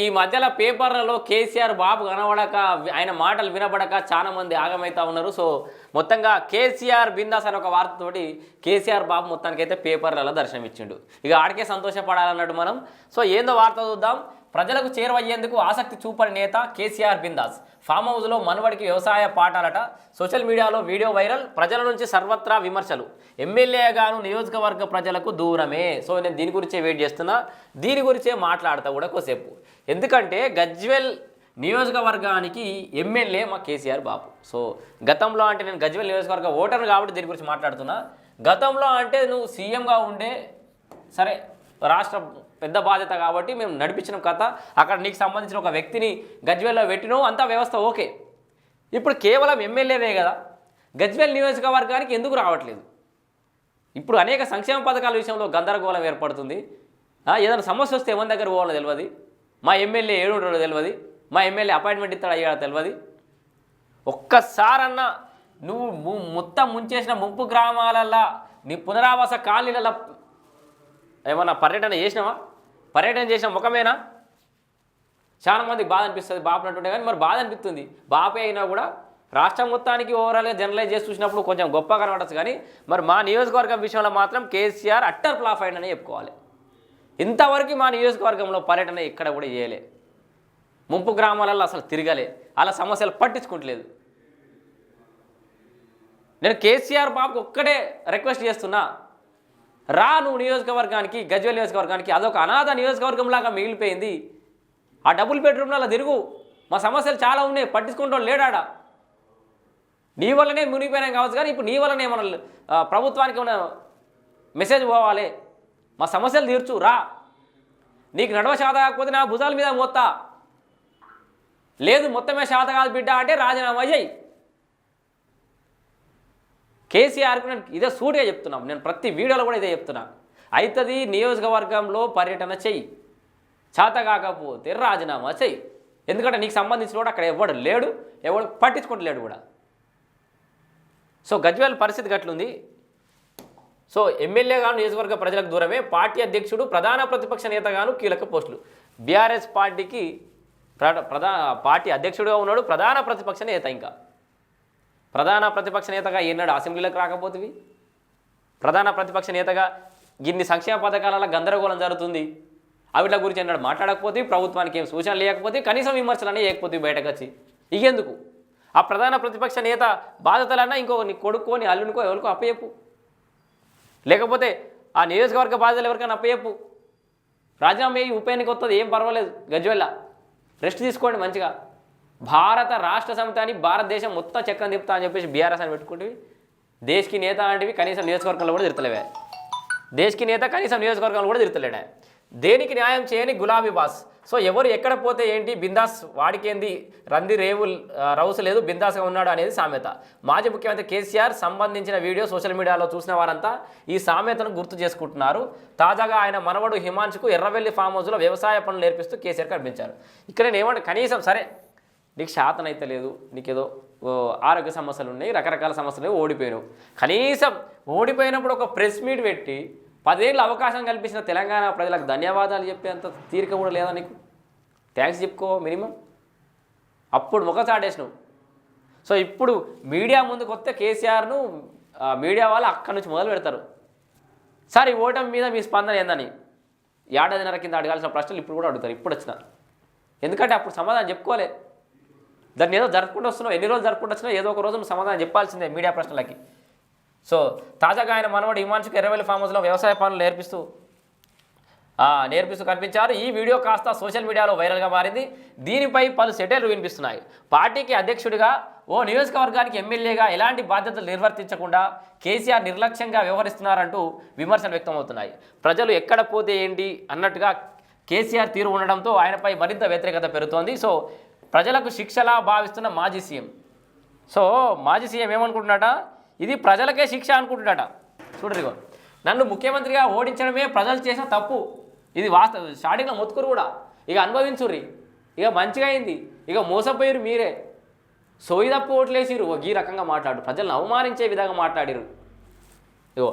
ఈ మధ్యలో పేపర్లలో కేసీఆర్ బాబు కనబడక ఆయన మాటలు వినబడక చాలా మంది ఆగమవుతా ఉన్నారు. సో మొత్తంగా కేసీఆర్ బిందాస్ అనే ఒక వార్తతోటి కేసీఆర్ బాబు మొత్తానికైతే పేపర్లలో దర్శనం ఇచ్చిండు ఇక ఆడికే సంతోషపడాలన్నట్టు మనం. సో ఏందో వార్త చూద్దాం. ప్రజలకు చేరువయ్యేందుకు ఆసక్తి చూపని నేత కేసీఆర్ బిందాస్. ఫామ్ హౌస్లో మనవడికి వ్యవసాయ పాఠాలట. సోషల్ మీడియాలో వీడియో వైరల్. ప్రజల నుంచి సర్వత్రా విమర్శలు. ఎమ్మెల్యేగాను నియోజకవర్గ ప్రజలకు దూరమే. సో నేను దీని గురించే వెయిట్ చేస్తున్నా. దీని గురించే మాట్లాడతా కూడా కొద్దిసేపు. ఎందుకంటే గజ్వెల్ నియోజకవర్గానికి ఎమ్మెల్యే మా కేసీఆర్ బాబు. సో గతంలో అంటే నేను గజ్వెల్ నియోజకవర్గ ఓటర్ను కాబట్టి దీని గురించి మాట్లాడుతున్నా. గతంలో అంటే నువ్వు సీఎంగా ఉండే సరే రాష్ట్ర పెద్ద బాధ్యత కాబట్టి మేము నడిపించిన కథ. అక్కడ నీకు సంబంధించిన ఒక వ్యక్తిని గజ్వేల్లో పెట్టినావు అంతా వ్యవస్థ ఓకే. ఇప్పుడు కేవలం ఎమ్మెల్యేవే కదా. గజ్వేల్ నియోజకవర్గానికి ఎందుకు రావట్లేదు? ఇప్పుడు అనేక సంక్షేమ పథకాల విషయంలో గందరగోళం ఏర్పడుతుంది. ఏదైనా సమస్య వస్తే ఎవరి దగ్గర పోవాలో తెలియదు. మా ఎమ్మెల్యే ఏడు తెలియదు. మా ఎమ్మెల్యే అపాయింట్మెంట్ ఇస్తాడు అయ్యాడో తెలియదు. ఒక్కసారన్నా నువ్వు మొత్తం ముంచేసిన ముంపు గ్రామాలల్లో నీ పునరావాస కాలనీలలో ఏమన్నా పర్యటన చేసినావా? పర్యటన చేసిన ముఖమేనా? చాలామందికి బాధ అనిపిస్తుంది బాపు అంటుంటే కానీ మరి బాధ అనిపిస్తుంది. బాపే అయినా కూడా రాష్ట్రం మొత్తానికి ఓవరాల్గా జనరలైజ్ చేసి చూసినప్పుడు కొంచెం గొప్ప కనబడచ్చు కానీ మరి మా నియోజకవర్గం విషయంలో మాత్రం కేసీఆర్ అట్టర్ ఫ్లాప్ అయిందని చెప్పుకోవాలి. ఇంతవరకు మా నియోజకవర్గంలో పర్యటన ఎక్కడ కూడా చేయలే. ముంపు గ్రామాలలో అసలు తిరగలే. అలా సమస్యలు పట్టించుకుంటలేదు. నేను కేసీఆర్ బాబుకి ఒక్కటే రిక్వెస్ట్ చేస్తున్నా రా నువ్వు నియోజకవర్గానికి గజ్వేల్ నియోజకవర్గానికి అదొక అనాథ నియోజకవర్గంలాగా మిగిలిపోయింది. ఆ డబుల్ బెడ్రూమ్లలో తిరుగు. మా సమస్యలు చాలా ఉన్నాయి. పట్టించుకుంటాం లేడాడా. నీ వల్లనే మునిగిపోయినాం కావచ్చు కానీ ఇప్పుడు నీ వల్లనే మన ప్రభుత్వానికి ఏమైనా మెసేజ్ పోవాలి. మా సమస్యలు తీర్చు రా. నీకు నడవ శాత కాకపోతే నా భుజాల మీద మోత్తా. లేదు మొత్తమే శాత కాదు బిడ్డ అంటే రాజీనామా చేయి కేసీఆర్కు నేను ఇదే సూటిగా చెప్తున్నాం. నేను ప్రతి వీడియోలో కూడా ఇదే చెప్తున్నా. అవుతుంది నియోజకవర్గంలో పర్యటన చెయ్యి. చేత కాకపోతే రాజీనామా చెయ్యి. ఎందుకంటే నీకు సంబంధించిన కూడా అక్కడ ఎవడు లేడు ఎవడు పట్టించుకుంటలేడు కూడా. సో గజ్వేల్ పరిస్థితి గట్లుంది. సో ఎమ్మెల్యేగాను నియోజకవర్గ ప్రజలకు దూరమే పార్టీ అధ్యక్షుడు ప్రధాన ప్రతిపక్ష నేతగాను కీలక పోస్టులు. బీఆర్ఎస్ పార్టీకి ప్ర- ప్రధా పార్టీ అధ్యక్షుడుగా ఉన్నాడు ప్రధాన ప్రతిపక్ష నేత ఇంకా. ప్రధాన ప్రతిపక్ష నేతగా ఈనాడు అసెంబ్లీలోకి రాకపోతేవి? ప్రధాన ప్రతిపక్ష నేతగా ఇన్ని సంక్షేమ పథకాలలో గందరగోళం జరుగుతుంది. అవిట్ల గురించి ఎన్నడూ మాట్లాడకపోతే ప్రభుత్వానికి ఏం సూచనలు లేకపోతే కనీసం విమర్శలనే లేకపోతే బయటకు వచ్చి ఇగెందుకు ఆ ప్రధాన ప్రతిపక్ష నేత బాధ్యతలన్నా ఇంకో నీ కొడుకో నీ అల్లునికో ఎవరికో అప్పచెప్పు. లేకపోతే ఆ నియోజకవర్గ బాధ్యతలు ఎవరికైనా అప్పచెప్పు. రాజీనామా ఉప ఎన్నిక వస్తుంది ఏం పర్వాలేదు. గజ్వెల్లా రెస్ట్ తీసుకోండి మంచిగా. భారత రాష్ట్ర సమితి భారతదేశం మొత్తం చక్రం తిప్పుతా అని చెప్పేసి బీఆర్ఎస్ అని పెట్టుకుంటే దేశ్కి నేత అంటివి కనీసం నియోజకవర్గంలో కూడా తిరతలేవే దేశ్కి నేత కనీసం నియోజకవర్గంలో కూడా తిరతలేడా దేనికి న్యాయం చేయని గులాబీ బాస్. సో ఎవరు ఎక్కడ పోతే ఏంటి? బిందాస్ వాడికేంది? రంది రేవు రౌస్ లేదు బిందాస్గా ఉన్నాడు అనేది సామెత. మాజీ ముఖ్యమంత్రి కేసీఆర్ సంబంధించిన వీడియో సోషల్ మీడియాలో చూసిన వారంతా ఈ సామెతను గుర్తు చేసుకుంటున్నారు. తాజాగా ఆయన మనవడు హిమాంశుకు ఎర్రవెల్లి ఫామ్ హౌస్లో వ్యవసాయ పనులు నేర్పిస్తూ కేసీఆర్ కనిపించారు. ఇక్కడ నేను ఏమంటే కనీసం సరే నీకు శాతం అయితే లేదు నీకేదో ఆరోగ్య సమస్యలు ఉన్నాయి రకరకాల సమస్యలు ఓడిపోయినావు కనీసం ఓడిపోయినప్పుడు ఒక ప్రెస్ మీట్ పెట్టి పదేళ్ళు అవకాశం కల్పించిన తెలంగాణ ప్రజలకు ధన్యవాదాలు చెప్పేంత తీరిక కూడా లేదా నీకు? థ్యాంక్స్ చెప్పుకో మినిమం. అప్పుడు ముఖ చాటేసినావు. సో ఇప్పుడు మీడియా ముందుకు వస్తే కేసీఆర్ను మీడియా వాళ్ళు అక్కడి నుంచి మొదలు పెడతారు. సార్ ఈ ఓటమి మీద మీ స్పందన ఏందని? ఏడాదిన్నర కింద అడగాల్సిన ప్రశ్నలు ఇప్పుడు కూడా అడుగుతారు ఇప్పుడు వచ్చిన. ఎందుకంటే అప్పుడు సమాధానం చెప్పుకోలే. దాన్ని ఏదో జరుపుకుంటూ వస్తున్నావు ఎన్ని రోజులు జరుపుకుంటూ వచ్చినా ఏదో ఒక రోజు నువ్వు సమాధానం చెప్పాల్సిందే మీడియా ప్రశ్నలకి. సో తాజాగా ఆయన మనవడు హిమాంశుకు ఎర్రవెల్లి ఫామ్ హౌస్లో వ్యవసాయ పనులు నేర్పిస్తూ నేర్పిస్తూ కనిపించారు. ఈ వీడియో కాస్త సోషల్ మీడియాలో వైరల్గా మారింది. దీనిపై పలు సెటైర్లు వినిపిస్తున్నాయి. పార్టీకి అధ్యక్షుడిగా ఓ నియోజకవర్గానికి ఎమ్మెల్యేగా ఎలాంటి బాధ్యతలు నిర్వర్తించకుండా కేసీఆర్ నిర్లక్ష్యంగా వ్యవహరిస్తున్నారంటూ విమర్శలు వ్యక్తమవుతున్నాయి. ప్రజలు ఎక్కడ పోతే ఏంటి అన్నట్టుగా కేసీఆర్ తీరు ఉండడంతో ఆయనపై మరింత వ్యతిరేకత పెరుగుతోంది. సో ప్రజలకు శిక్షలా భావిస్తున్న మాజీ సీఎం. సో మాజీ సీఎం ఏమనుకుంటున్నాట ఇది ప్రజలకే శిక్ష అనుకుంటున్నాట చూడరిగో నన్ను ముఖ్యమంత్రిగా ఓడించడమే ప్రజలు చేసిన తప్పు. ఇది వాస్తవ స్టార్టింగ్లో మొత్తుకురు కూడా. ఇక అనుభవించుర్రి. ఇక మంచిగా అయింది. ఇక మోసపోయారు మీరే. సోయి తప్పు ఓట్లేసిరు ఈ రకంగా మాట్లాడు. ప్రజలను అవమానించే విధంగా మాట్లాడిరు ఇగో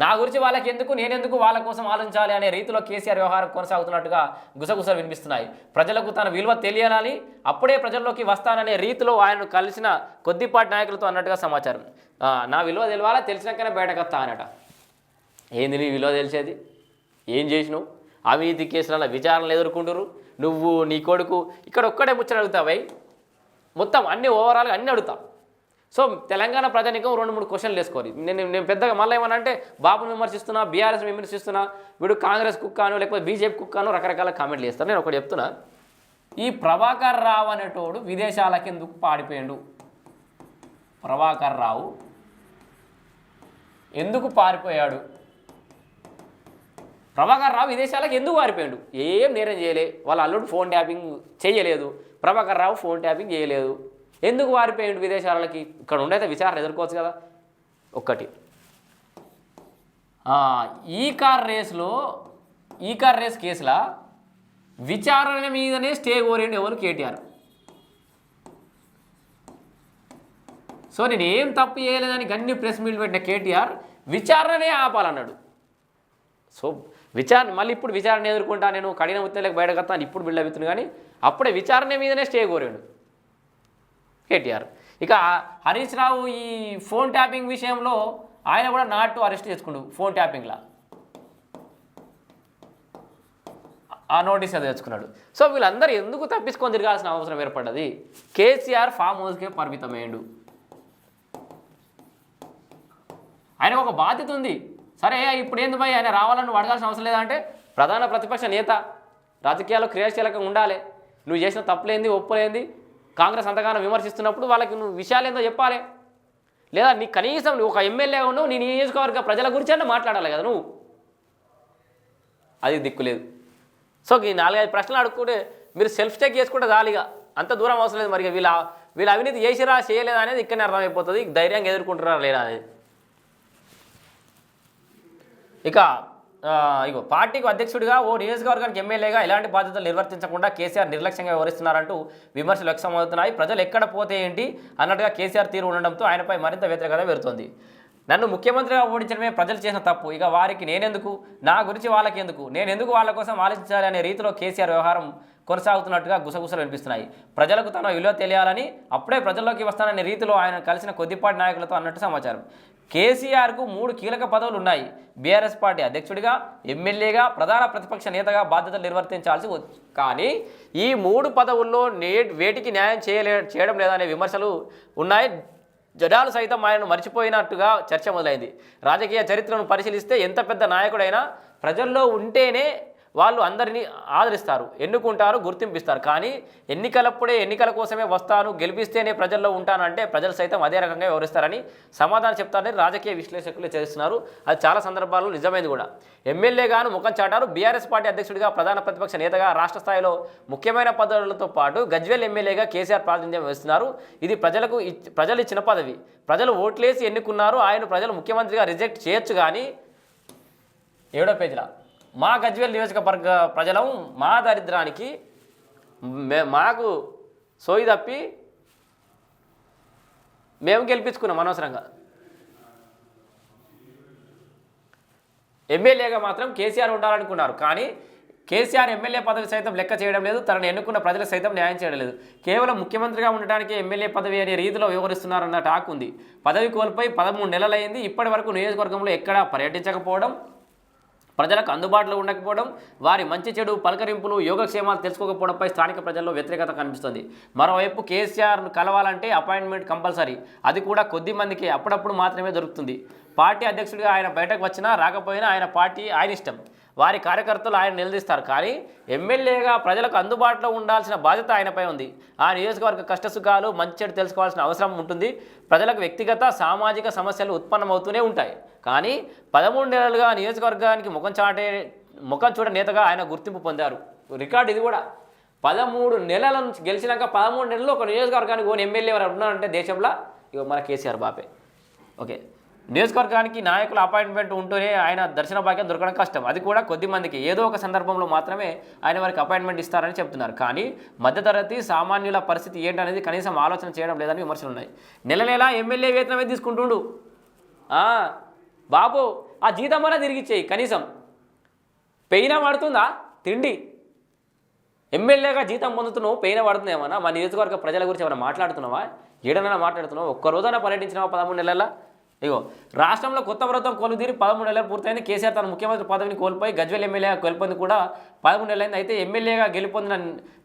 నా గురించి వాళ్ళకి ఎందుకు నేనెందుకు వాళ్ళ కోసం ఆలోచించాలి అనే రీతిలో కేసీఆర్ వ్యవహారం కొనసాగుతున్నట్టుగా గుసగుసలు వినిపిస్తున్నాయి. ప్రజలకు తన విలువ తెలియాలని అప్పుడే ప్రజల్లోకి వస్తాననే రీతిలో ఆయనను కలిసిన కొద్దిపాటి నాయకులతో అన్నట్టుగా సమాచారం. నా విలువ తెలవాలా తెలిసినాకనే బయటకు వస్తా అనట ఏంది నీ విలువ తెలిసేది? ఏం చేసినావు? అవినీతి కేసులలో విచారణలు ఎదుర్కొంటురు నువ్వు నీ కొడుకు ఇక్కడ ఒక్కడే ముచ్చట అడుగుతావై? మొత్తం అన్ని ఓవరాల్గా అన్ని అడుగుతాం సో తెలంగాణ ప్రజానికం రెండు మూడు క్వశ్చన్లు వేసుకోవాలి నేను నేను పెద్దగా మళ్ళీ ఏమన్నా అంటే బాబును విమర్శిస్తున్నా బీఆర్ఎస్ విమర్శిస్తున్నా వీడు కాంగ్రెస్ కుక్కాను లేకపోతే బీజేపీ కుక్కాను రకరకాల కామెంట్లు చేస్తాను నేను ఒకటి చెప్తున్నా. ఈ ప్రభాకర్ రావు అనేటోడు విదేశాలకెందుకు పాడిపోయాడు ప్రభాకర్ రావు ఎందుకు పారిపోయాడు? ప్రభాకర్ రావు విదేశాలకు ఎందుకు పారిపోయాడు? ఏం నేరం చేయలే. వాళ్ళ అల్లుడు ఫోన్ ట్యాపింగ్ చేయలేదు. ప్రభాకర్ రావు ఫోన్ ట్యాపింగ్ చేయలేదు. ఎందుకు వారిపోయాడు విదేశాలకి? ఇక్కడ ఉండైతే విచారణ ఎదుర్కోవచ్చు కదా. ఒక్కటి. ఈ కార్ రేస్లో ఈ కార్ రేస్ కేసుల? విచారణ మీదనే స్టే కోరేండి ఎవరు? కేటీఆర్. సో నేను ఏం తప్పు చేయలేదని గన్ని ప్రెస్ మీట్ పెట్టిన కేటీఆర్ విచారణనే ఆపాలన్నాడు. సో విచారణ మళ్ళీ ఇప్పుడు విచారణ ఎదుర్కొంటా నేను కఠిన ఉత్తేలకు బయటకు వస్తాను ఇప్పుడు బిల్డ్ అవుతుంది కానీ అప్పుడే విచారణ మీదనే స్టే కోరాడు. కేటీఆర్. ఇక హరీష్ రావు ఈ ఫోన్ ట్యాపింగ్ విషయంలో ఆయన కూడా నాటు అరెస్ట్ చేసుకుండు ఫోన్ ట్యాపింగ్లా. ఆ నోటీస్ అది తెచ్చుకున్నాడు. సో వీళ్ళందరూ ఎందుకు తప్పించుకొని తిరగాల్సిన అవసరం ఏర్పడ్డది? కేసీఆర్ ఫామ్ హౌస్కే పరిమితమయ్యిండు. ఆయన ఒక బాధ్యత ఉంది. సరే ఇప్పుడు ఏంది భయ్? ఆయన రావాలని నువ్వు అడగాల్సిన అవసరం లేదంటే ప్రధాన ప్రతిపక్ష నేత రాజకీయాల్లో క్రియాశీలకంగా ఉండాలి. నువ్వు చేసిన తప్పులేంది ఒప్పులేంది? కాంగ్రెస్ అంతగానో విమర్శిస్తున్నప్పుడు వాళ్ళకి నువ్వు విషయాలు ఏందో చెప్పాలి. లేదా నీ కనీసం నువ్వు ఒక ఎమ్మెల్యే ఉన్నావు నీ నియోజకవర్గ ప్రజల గురించి అన్న మాట్లాడాలి కదా నువ్వు. అది దిక్కులేదు సో ఈ నాలుగైదు ప్రశ్నలు అడుక్కుంటే మీరు సెల్ఫ్ చెక్ చేసుకుంటే చాలిగా అంత దూరం అవసరం లేదు మరి వీళ్ళ వీళ్ళ అవినీతి చేసిరా చేయలేదా అనేది ఇక్కడనే అర్థమైపోతుంది. ధైర్యంగా ఎదుర్కొంటున్నారా లేదా అనేది. ఇక ఇగో పార్టీకి అధ్యక్షుడిగా ఓ నియోజకవర్గానికి ఎమ్మెల్యేగా ఎలాంటి బాధ్యతలు నిర్వర్తించకుండా కేసీఆర్ నిర్లక్ష్యంగా వ్యవహరిస్తున్నారంటూ విమర్శలు వ్యక్తమవుతున్నాయి. ప్రజలు ఎక్కడ పోతే ఏంటి అన్నట్టుగా కేసీఆర్ తీరు ఉండడంతో ఆయనపై మరింత వ్యతిరేకత పెరుగుతోంది. నన్ను ముఖ్యమంత్రిగా ఓడించడమే ప్రజలు చేసిన తప్పు. ఇక వారికి నేనెందుకు? నా గురించి వాళ్ళకి ఎందుకు నేను ఎందుకు వాళ్ళ కోసం ఆలోచించాలి అనే రీతిలో కేసీఆర్ వ్యవహారం కొనసాగుతున్నట్టుగా గుసగుసలు వినిపిస్తున్నాయి. ప్రజలకు తన విలువ తెలియాలని అప్పుడే ప్రజల్లోకి వస్తాననే రీతిలో ఆయన కలిసిన కొద్దిపాటి నాయకులతో అన్నట్టు సమాచారం. కేసీఆర్కు మూడు కీలక పదవులు ఉన్నాయి. బీఆర్ఎస్ పార్టీ అధ్యక్షుడిగా ఎమ్మెల్యేగా ప్రధాన ప్రతిపక్ష నేతగా బాధ్యతలు నిర్వర్తించాల్సి కానీ ఈ మూడు పదవుల్లో నే వేటికి న్యాయం చేయలే చేయడం లేదనే విమర్శలు ఉన్నాయి. జడాలు సైతం ఆయనను మర్చిపోయినట్టుగా చర్చ మొదలైంది. రాజకీయ చరిత్రను పరిశీలిస్తే ఎంత పెద్ద నాయకుడైనా ప్రజల్లో ఉంటేనే వాళ్ళు అందరినీ ఆదరిస్తారు ఎన్నుకుంటారు గుర్తింపిస్తారు. కానీ ఎన్నికలప్పుడే ఎన్నికల కోసమే వస్తాను గెలిపిస్తేనే ప్రజల్లో ఉంటానంటే ప్రజలు సైతం అదే రకంగా వివరిస్తారని సమాధానం చెప్తారని రాజకీయ విశ్లేషకులు చేస్తున్నారు. అది చాలా సందర్భాల్లో నిజమైంది కూడా. ఎమ్మెల్యేగాను ముఖం చాటారు. బీఆర్ఎస్ పార్టీ అధ్యక్షుడిగా ప్రధాన ప్రతిపక్ష నేతగా రాష్ట్ర స్థాయిలో ముఖ్యమైన పదవులతో పాటు గజ్వేల్ ఎమ్మెల్యేగా కేసీఆర్ ప్రాతినిధ్యం వహిస్తున్నారు. ఇది ప్రజలకు ప్రజలు ఇచ్చిన పదవి. ప్రజలు ఓట్లేసి ఎన్నుకున్నారు. ఆయన ప్రజలు ముఖ్యమంత్రిగా రిజెక్ట్ చేయొచ్చు కానీ ఏడో పేజీల? మా గజ్వేల్ నియోజకవర్గ ప్రజలం మా దరిద్రానికి మే- మాకు సోయి తప్పి మేము గెలిపించుకున్నాం అనవసరంగా. ఎమ్మెల్యేగా మాత్రం కేసీఆర్ ఉండాలనుకున్నారు. కానీ కేసీఆర్ ఎమ్మెల్యే పదవి సైతం లెక్క చేయడం లేదు తనను ఎన్నుకున్న ప్రజలకు సైతం న్యాయం చేయడం లేదు. కేవలం ముఖ్యమంత్రిగా ఉండడానికి ఎమ్మెల్యే పదవి అనే రీతిలో వ్యవహరిస్తున్నారన్న టాక్ ఉంది. పదవి కోల్పోయి పదమూడు నెలలైంది ఇప్పటి వరకు నియోజకవర్గంలో ఎక్కడా పర్యటించకపోవడం ప్రజలకు అందుబాటులో ఉండకపోవడం వారి మంచి చెడు పలకరింపులు యోగక్షేమాలు తెలుసుకోకపోవడంపై స్థానిక ప్రజల్లో వ్యతిరేకత కనిపిస్తుంది. మరోవైపు కేసీఆర్ను కలవాలంటే అపాయింట్మెంట్ కంపల్సరీ. అది కూడా కొద్ది మందికి అప్పుడప్పుడు మాత్రమే దొరుకుతుంది. పార్టీ అధ్యక్షుడిగా ఆయన బయటకు వచ్చినా రాకపోయినా ఆయన పార్టీ ఆయన ఇష్టం. వారి కార్యకర్తలు ఆయన నిలదీస్తారు. కానీ ఎమ్మెల్యేగా ప్రజలకు అందుబాటులో ఉండాల్సిన బాధ్యత ఆయనపై ఉంది. ఆ నియోజకవర్గ కష్టసుఖాలు మంచి తెలుసుకోవాల్సిన అవసరం ఉంటుంది. ప్రజలకు వ్యక్తిగత సామాజిక సమస్యలు ఉత్పన్నమవుతూనే ఉంటాయి. కానీ పదమూడు నెలలుగా నియోజకవర్గానికి ముఖం చాటే ముఖం చూడ నేతగా ఆయన గుర్తింపు పొందారు. రికార్డు ఇది కూడా. పదమూడు నెలల నుంచి గెలిచినాక పదమూడు నెలలు ఒక నియోజకవర్గానికి ఓన్ ఎమ్మెల్యే ఎవరు ఉన్నారంటే దేశంలో ఇక మన కేసీఆర్ బాపే. ఓకే. నియోజకవర్గానికి నాయకుల అపాయింట్మెంట్ ఉంటూనే ఆయన దర్శన భాగ్యం దొరకడం కష్టం. అది కూడా కొద్ది మందికి. ఏదో ఒక సందర్భంలో మాత్రమే ఆయన వారికి అపాయింట్మెంట్ ఇస్తారని చెప్తున్నారు. కానీ మధ్యతరగతి సామాన్యుల పరిస్థితి ఏంటనేది కనీసం ఆలోచన చేయడం లేదని విమర్శలు ఉన్నాయి నెల నెల ఎమ్మెల్యే వేతనమే తీసుకుంటుండు? బాబు ఆ జీతం వల్ల తిరిగిచ్చేయి కనీసం. పెయిన పడుతుందా? తిండి. ఎమ్మెల్యేగా జీతం పొందుతున్నావు పెయిన పడుతుందేమన్నా మా నియోజకవర్గ ప్రజల గురించి ఏమైనా మాట్లాడుతున్నావా? ఏడనైనా మాట్లాడుతున్నావు? ఒక్క రోజైనా పర్యటించినావా పదమూడు నెలల ఇగో రాష్ట్రంలో కొత్త ప్రభుత్వం కొలుదీరి పదమూడు నెలలు పూర్తయింది. కేసీఆర్ తన ముఖ్యమంత్రి పదవిని కోల్పోయి గజ్వేల్ ఎమ్మెల్యేగా కోల్పోయింది కూడా పదమూడు నెలలైంది. అయితే ఎమ్మెల్యేగా గెలుపొందిన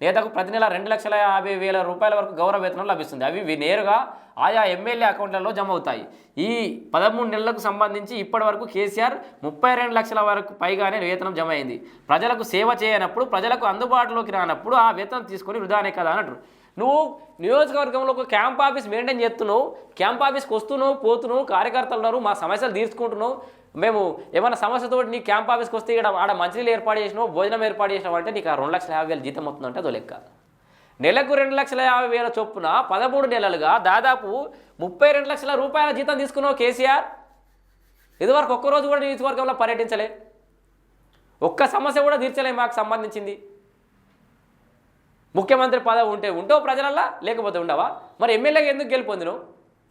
నేతకు ప్రతి నెల రెండు లక్షల యాభై వేల రూపాయల వరకు గౌరవ వేతనం లభిస్తుంది. అవి నేరుగా ఆయా ఎమ్మెల్యే అకౌంట్లలో జమ అవుతాయి. ఈ పదమూడు నెలలకు సంబంధించి ఇప్పటి వరకు కేసీఆర్ ముప్పై రెండు లక్షల వరకు పైగానే వేతనం జమ అయింది. ప్రజలకు సేవ చేయనప్పుడు ప్రజలకు అందుబాటులోకి రానప్పుడు ఆ వేతనం తీసుకొని వృధానే కదా అన్నట్టు. అంటారు నువ్వు నియోజకవర్గంలో ఒక క్యాంప్ ఆఫీస్ మెయింటైన్ చేస్తున్నావు క్యాంప్ ఆఫీస్కి వస్తున్నావు పోతున్నావు కార్యకర్తలు ఉన్నారు మా సమస్యలు తీర్చుకుంటున్నావు. మేము ఏమైనా సమస్యతో నీ క్యాంప్ ఆఫీస్కి వస్తే ఇక్కడ ఆడ మంచినీళ్ళు ఏర్పాటు చేసినావు భోజనం ఏర్పాటు చేసినావు అంటే నీకు ఆ రెండు లక్షల యాభై వేలు జీతం అవుతుందంటే అదో లెక్క. నెలకు రెండు లక్షల యాభై వేల చొప్పున పదమూడు నెలలుగా దాదాపు ముప్పై రెండు లక్షల రూపాయల జీతం తీసుకున్నావు కేసీఆర్. ఇదివరకు ఒక్కరోజు కూడా నియోజకవర్గంలో పర్యటించలే. ఒక్క సమస్య కూడా తీర్చలే మాకు సంబంధించింది. ముఖ్యమంత్రి పదవి ఉంటే ఉంటావు ప్రజలల్లా? లేకపోతే ఉండవా? మరి ఎమ్మెల్యేగా ఎందుకు గెలుపొందినావు?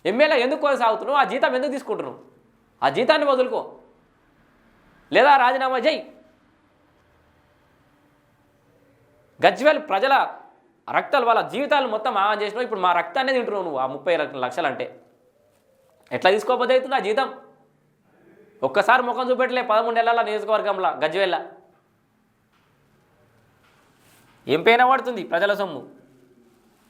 ఎమ్మెల్యే ఎందుకు కొనసాగుతున్నావు ఆ జీతం ఎందుకు తీసుకుంటున్నావు? ఆ జీతాన్ని వదులుకో. లేదా రాజీనామా చేయి. గజ్వేల్ ప్రజల రక్తాలు వాళ్ళ జీవితాలు మొత్తం ఆగం చేసినావు. ఇప్పుడు మా రక్తాన్ని తింటున్నావు నువ్వు ఆ ముప్పై లక్షలు అంటే ఎట్లా తీసుకోకపోతే అవుతుంది ఆ జీతం? ఒక్కసారి ముఖం చూపెట్టలే పదమూడు నెలల నియోజకవర్గంలో గజ్వేల్ల. ఏం పడుతుంది ప్రజల సొమ్ము?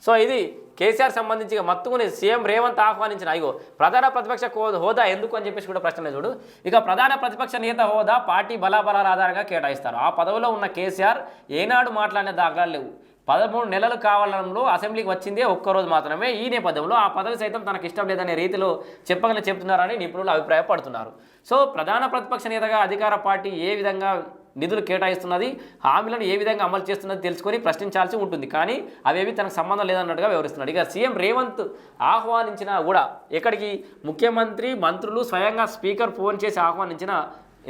సో ఇది కేసీఆర్ సంబంధించి మత్తుకుని సీఎం రేవంత్ ఆహ్వానించిన అయ్యో ప్రధాన ప్రతిపక్ష హోదా ఎందుకు అని చెప్పేసి కూడా ప్రశ్న చూడు. ఇక ప్రధాన ప్రతిపక్ష నేత హోదా పార్టీ బలాబలాల ఆధారంగా కేటాయిస్తారు. ఆ పదవిలో ఉన్న కేసీఆర్ ఏనాడు మాట్లాడిన దాఖలాలు లేవు. పదమూడు నెలలు కావాలంలో అసెంబ్లీకి వచ్చిందే ఒక్కరోజు మాత్రమే. ఈ నేపథ్యంలో ఆ పదవి సైతం తనకు ఇష్టం లేదనే రీతిలో చెప్పగలని చెప్తున్నారని నిపుణులు అభిప్రాయపడుతున్నారు. సో ప్రధాన ప్రతిపక్ష నేతగా అధికార పార్టీ ఏ విధంగా నిధులు కేటాయిస్తున్నది హామీలను ఏ విధంగా అమలు చేస్తున్నది తెలుసుకొని ప్రశ్నించాల్సి ఉంటుంది. కానీ అవేవి తనకు సంబంధం లేదన్నట్టుగా వివరిస్తున్నాడు. ఇక సీఎం రేవంత్ ఆహ్వానించినా కూడా ఎక్కడికి? ముఖ్యమంత్రి మంత్రులు స్వయంగా స్పీకర్ ఫోన్ చేసి ఆహ్వానించిన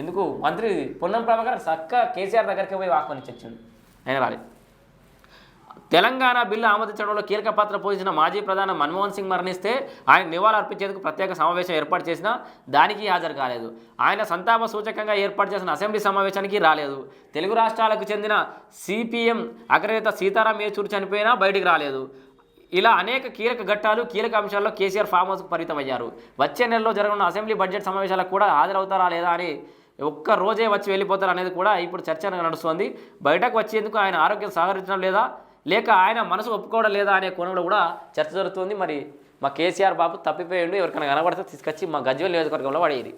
ఎందుకు? మంత్రి పొన్నం ప్రభాకర్ సక్క కేసీఆర్ దగ్గరికి పోయి ఆహ్వానించొచ్చిండు. ఆయన రాలేదు. తెలంగాణ బిల్లు ఆమోదించడంలో కీలక పాత్ర పోషించిన మాజీ ప్రధాని మన్మోహన్ సింగ్ మరణిస్తే ఆయన నివాళులర్పించేందుకు ప్రత్యేక సమావేశం ఏర్పాటు చేసినా దానికి హాజరు కాలేదు. ఆయన సంతాప సూచకంగా ఏర్పాటు చేసిన అసెంబ్లీ సమావేశానికి రాలేదు. తెలుగు రాష్ట్రాలకు చెందిన సిపిఎం అగ్రనేత సీతారాం ఏచూరు చనిపోయినా బయటికి రాలేదు. ఇలా అనేక కీలక ఘట్టాలు కీలక అంశాల్లో కేసీఆర్ ఫామ్ హౌస్కు పరిమితమయ్యారు. వచ్చే నెలలో జరగనున్న అసెంబ్లీ బడ్జెట్ సమావేశాలకు కూడా హాజరవుతారా లేదా అని ఒక్క రోజే వచ్చి వెళ్ళిపోతారు అనేది కూడా ఇప్పుడు చర్చ నడుస్తోంది. బయటకు వచ్చేందుకు ఆయన ఆరోగ్యం సహకరించడం లేదా లేక ఆయన మనసు ఒప్పుకోవడం లేదా అనే కోణంలో కూడా చర్చ జరుగుతుంది. మరి మా కేసీఆర్ బాబు తప్పిపోయిండు ఎవరికైనా కనబడితే తీసుకొచ్చి మా గజ్వేల్ నియోజకవర్గంలో పడేది.